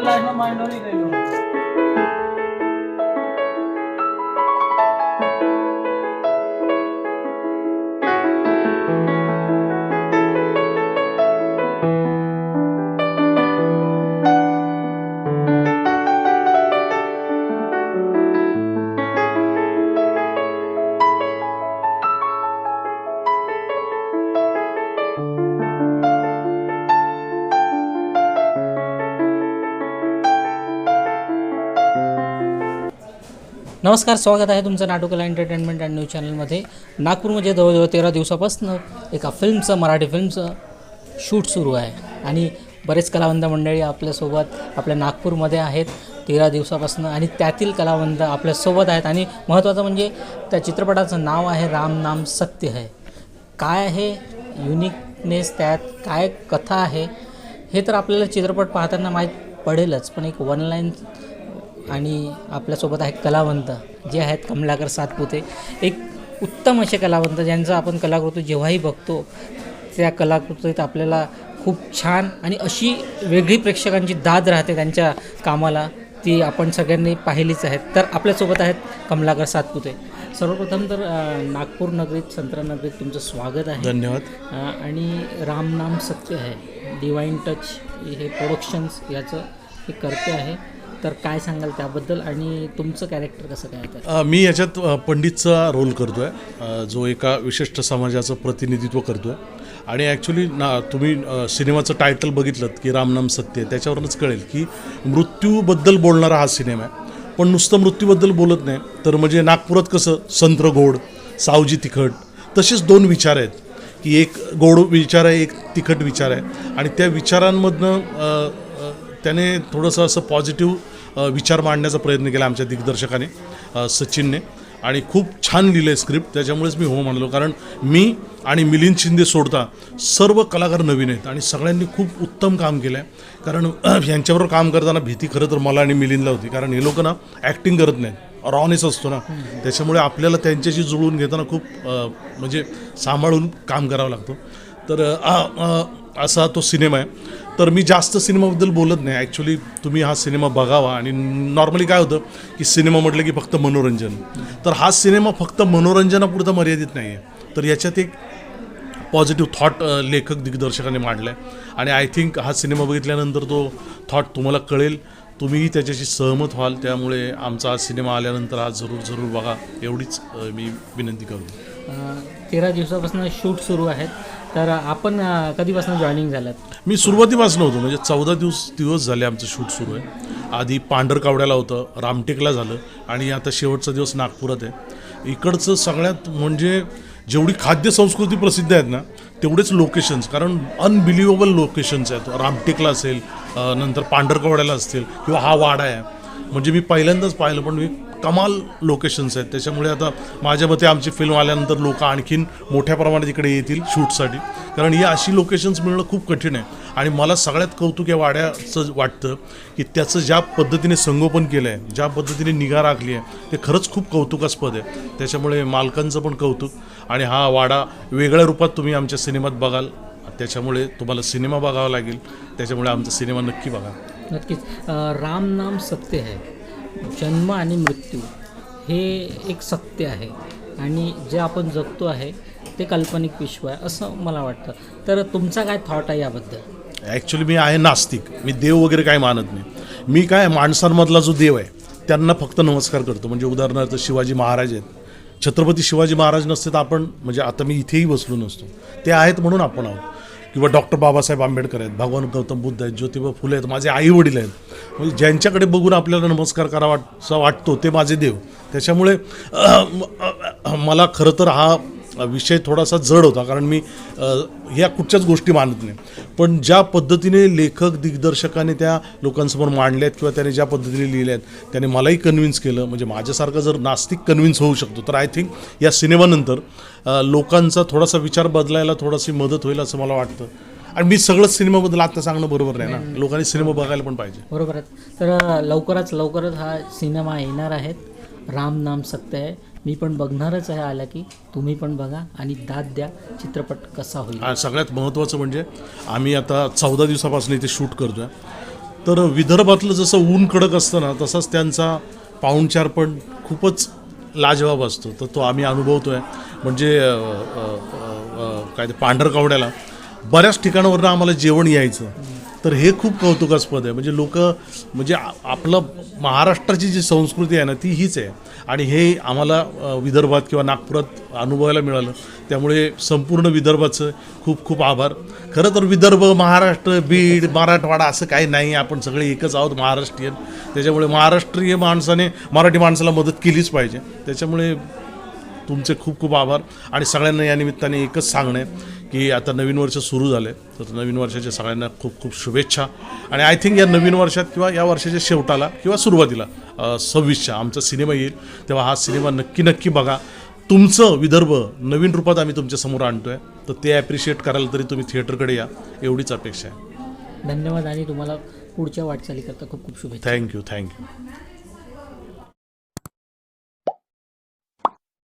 લાઈફમાં માઇન્ડ નહીં કર્યું नमस्कार स्वागत आहे तुमचं नाटुकला एंटरटेनमेंट अँड न्यूज चॅनलमध्ये नागपूरमध्ये जवळजवळ तेरा दिवसापासून एका फिल्मचं मराठी फिल्मचं शूट सुरू आहे. आणि बरेच कलावंत मंडळी आपल्यासोबत आपल्या नागपूरमध्ये आहेत तेरा दिवसापासून. आणि त्यातील कलावंत आपल्यासोबत आहेत. आणि महत्त्वाचं म्हणजे त्या चित्रपटाचं नाव आहे राम नाम सत्य आहे काय आहे युनिकनेस त्यात? काय कथा आहे? हे तर आपल्याला चित्रपट पाहताना माहीत पडेलच. पण एक वन लाईन आणि आपल्यासोबत आहेत कलावंत जे आहेत कमलाकर सातपुते. एक उत्तम असे कलावंत ज्यांचं आपण कलाकृती जेव्हाही बघतो त्या कलाकृतीत आपल्याला खूप छान आणि अशी वेगळी प्रेक्षकांची दाद राहते त्यांच्या कामाला ती आपण सगळ्यांनी पाहिलीच आहेत. तर आपल्यासोबत आहेत कमलाकर सातपुते. सर्वप्रथम तर नागपूर नगरीत संत्रा नगरीत तुमचं स्वागत आहे. धन्यवाद. आणि राम नाम सत्य आहे. डिवाईन टच हे प्रोडक्शन्स याचं हे करते आहे. तर काय सांगाल त्याबद्दल आणि तुमचं कॅरेक्टर कसं काय मी याच्यात पंडितचा रोल करतो आहे जो एका विशिष्ट समाजाचं प्रतिनिधित्व करतो आहे आणि ॲक्च्युली ना तुम्ही सिनेमाचं टायटल बघितलं की रामनाम सत्य त्याच्यावरूनच कळेल की मृत्यूबद्दल बोलणारा हा सिनेमा आहे. पण नुसतं मृत्यूबद्दल बोलत नाही. तर म्हणजे नागपुरात कसं संत्र गोड सावजी तिखट तसेच दोन विचार आहेत. की एक गोड विचार आहे एक तिखट विचार आहे. आणि त्या विचारांमधनं त्याने थोडंसं असं पॉझिटिव्ह विचार मांडण्याचा प्रयत्न केला आमच्या दिग्दर्शकाने सचिनने. आणि खूप छान लिहिलं आहे स्क्रिप्ट त्याच्यामुळेच मी हो म्हणलो कारण मी आणि मिलिंद शिंदे सोडता सर्व कलाकार नवीन आहेत आणि सगळ्यांनी खूप उत्तम काम केलं आहे कारण यांच्याबरोबर काम करताना भीती खरं तर मला आणि मिलिंदला होती. कारण हे लोक ना ॲक्टिंग करत नाहीत. रॉनेस असतो ना. त्याच्यामुळे आपल्याला त्यांच्याशी जुळवून घेताना खूप म्हणजे सांभाळून काम करावं लागतं. तर असा तो सिनेमा आहे. तर मी जास्त सिनेमाबद्दल बोलत नाही. ॲक्च्युली तुम्ही हा सिनेमा बघावा. आणि नॉर्मली काय होतं की सिनेमा म्हटलं की फक्त मनोरंजन. तर हा सिनेमा फक्त मनोरंजनापुरता मर्यादित नाही आहे तर याच्यात एक पॉझिटिव्ह थॉट लेखक दिग्दर्शकाने मांडला आहे आणि आय थिंक हा सिनेमा बघितल्यानंतर तो थॉट तुम्हाला कळेल. तुम्हीही त्याच्याशी सहमत व्हाल त्यामुळे आमचा हा सिनेमा आल्यानंतर हा जरूर जरूर बघा. एवढीच मी विनंती करतो. तेरा दिवसापासून शूट सुरू आहेत. तर आपण कधीपासून जॉईनिंग झालात? मी सुरुवातीपासून होतो. म्हणजे चौदा दिवस दिवस झाले आमचं शूट सुरू आहे. आधी पांढरकावड्याला होतं रामटेकला झालं आणि आता शेवटचा दिवस नागपुरात आहे. इकडचं सगळ्यात म्हणजे जेवढी खाद्य संस्कृती प्रसिद्ध आहेत ना तेवढेच लोकेशन्स कारण अनबिलिव्हेबल लोकेशन्स आहेत. रामटेकला असेल नंतर पांढरकवड्याला असतील किंवा हा वाडा आहे. म्हणजे मी पहिल्यांदाच पाहिलं पण मी कमाल लोकेशन्स आहेत. त्याच्यामुळे आता माझ्या मते आमची फिल्म आल्यानंतर लोक आणखीन मोठ्या प्रमाणात इकडे येतील शूटसाठी. कारण ही अशी लोकेशन्स मिळणं खूप कठीण आहे. आणि मला सगळ्यात कौतुक या वाड्याचं वाटतं की त्याचं ज्या पद्धतीने संगोपन केलं आहे ज्या पद्धतीने निगा राखली आहे ते खरंच खूप कौतुकास्पद आहे. त्याच्यामुळे मालकांचं पण कौतुक. आणि हा वाडा वेगळ्या रूपात तुम्ही आमच्या सिनेमात बघाल. त्याच्यामुळे तुम्हाला सिनेमा बघावा लागेल. त्याच्यामुळे आमचा सिनेमा नक्की बघा. नक्कीच. राम नाम सत्य आहे जन्म आणि मृत्यू हे एक सत्य आहे. आणि जे आपण जगतो आहे ते काल्पनिक विश्व आहे असं मला वाटतं. तर तुमचा काय थॉट आहे याबद्दल? ॲक्च्युली मी आहे नास्तिक. मी देव वगैरे काय मानत नाही. मी काय माणसांमधला जो देव आहे त्यांना फक्त नमस्कार करतो. म्हणजे उदाहरणार्थ शिवाजी महाराज आहेत. छत्रपती शिवाजी महाराज नसते तर आपण म्हणजे आता मी इथेही बसलो नसतो. ते आहेत म्हणून आपण आहोत. किंवा डॉक्टर बाबासाहेब आंबेडकर आहेत भगवान गौतम बुद्ध आहेत ज्योतिबा फुले आहेत माझे आई वडील आहेत. म्हणजे ज्यांच्याकडे बघून आपल्याला नमस्कार करावा वाटसा वाटतो ते माझे देव. त्याच्यामुळे मला खरं तर हा विषय थोडासा जड होता कारण मी ह्या कुठच्याच गोष्टी मानत नाही. पण ज्या पद्धतीने लेखक दिग्दर्शकाने त्या लोकांसमोर मांडल्यात किंवा त्याने ज्या पद्धतीने लिहिल्या आहेत त्याने मलाही कन्व्हिन्स केलं. म्हणजे माझ्यासारखं जर नास्तिक कन्व्हिन्स होऊ शकतो तर आय थिंक या सिनेमानंतर लोकांचा थोडासा विचार बदलायला थोडीशी मदत होईल असं मला वाटतं. आणि मी सगळंच सिनेमाबद्दल आता सांगणं बरोबर नाही ना. लोकांनी सिनेमा बघायला पण पाहिजे. बरोबर आहे. तर लवकरच लवकरच हा सिनेमा येणार आहेत राम नाम सत्य आहे. मी पण बघणारच आहे आला की तुम्ही पण बघा आणि दाद द्या. चित्रपट कसा होईल? सगळ्यात महत्त्वाचं म्हणजे आम्ही आता चौदा दिवसापासून इथे शूट करतो आहे तर विदर्भातलं जसं ऊन कडक असतं ना तसाच त्यांचा पाहुणचार पण खूपच लाजवाब असतो. तर तो आम्ही अनुभवतो आहे म्हणजे काय ते पांढरकवड्याला बऱ्याच ठिकाणावरनं आम्हाला जेवण यायचं. तर हे खूप कौतुकास्पद आहे. म्हणजे लोक म्हणजे आपलं महाराष्ट्राची जी संस्कृती आहे ना ती हीच आहे. आणि हे आम्हाला विदर्भात किंवा नागपुरात अनुभवायला मिळालं. त्यामुळे संपूर्ण विदर्भाचं खूप खूप आभार. खरं तर विदर्भ महाराष्ट्र बीड मराठवाडा असं काही नाही. आपण सगळे एकच आहोत महाराष्ट्रीयन. त्याच्यामुळे महाराष्ट्रीय माणसाने मराठी माणसाला मदत केलीच पाहिजे. त्याच्यामुळे तुमचे खूप खूप आभार. आणि सगळ्यांना या निमित्ताने एकच सांगणं की आता नवीन वर्ष सुरू झालं. तर नवीन वर्षाच्या सगळ्यांना खूप खूप शुभेच्छा. आणि आय थिंक या नवीन वर्षात किंवा या वर्षाच्या शेवटाला किंवा सुरुवातीला सव्वीसच्या आमचा सिनेमा येईल. तेव्हा हा सिनेमा नक्की नक्की बघा. तुमचं विदर्भ नवीन रूपात आम्ही तुमच्यासमोर आणतो आहे तर ते ॲप्रिशिएट करायला तरी तुम्ही थिएटरकडे या. एवढीच अपेक्षा आहे. धन्यवाद आणि तुम्हाला पुढच्या वाटचालीकरता खूप खूप शुभेच्छा. Thank you thank you